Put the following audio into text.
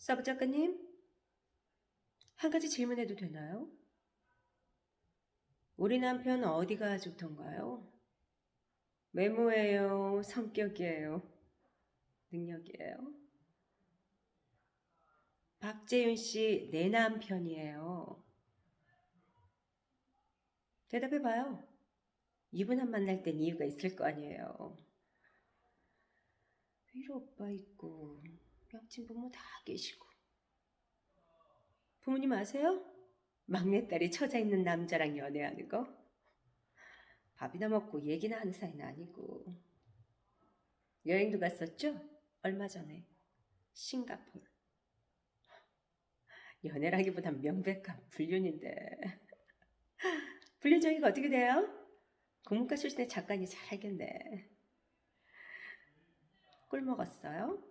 서브 작가님, 한 가지 질문해도 되나요? 우리 남편 어디가 좋던가요? 외모예요? 성격이에요? 능력이에요? 박재윤 씨, 내 남편이에요. 대답해봐요. 이분만 만날 땐 이유가 있을 거 아니에요. 위로 오빠 있고, 양친 부모 다 계시고. 부모님 아세요? 막내딸이 처자 있는 남자랑 연애하는 거? 밥이나 먹고 얘기나 하는 사이는 아니고. 여행도 갔었죠? 얼마 전에. 싱가폴. 연애라기보단 명백한 불륜인데. 불륜 정의가 어떻게 돼요? 국문과 출신의 작가니 잘 알겠네. 꿀 먹었어요?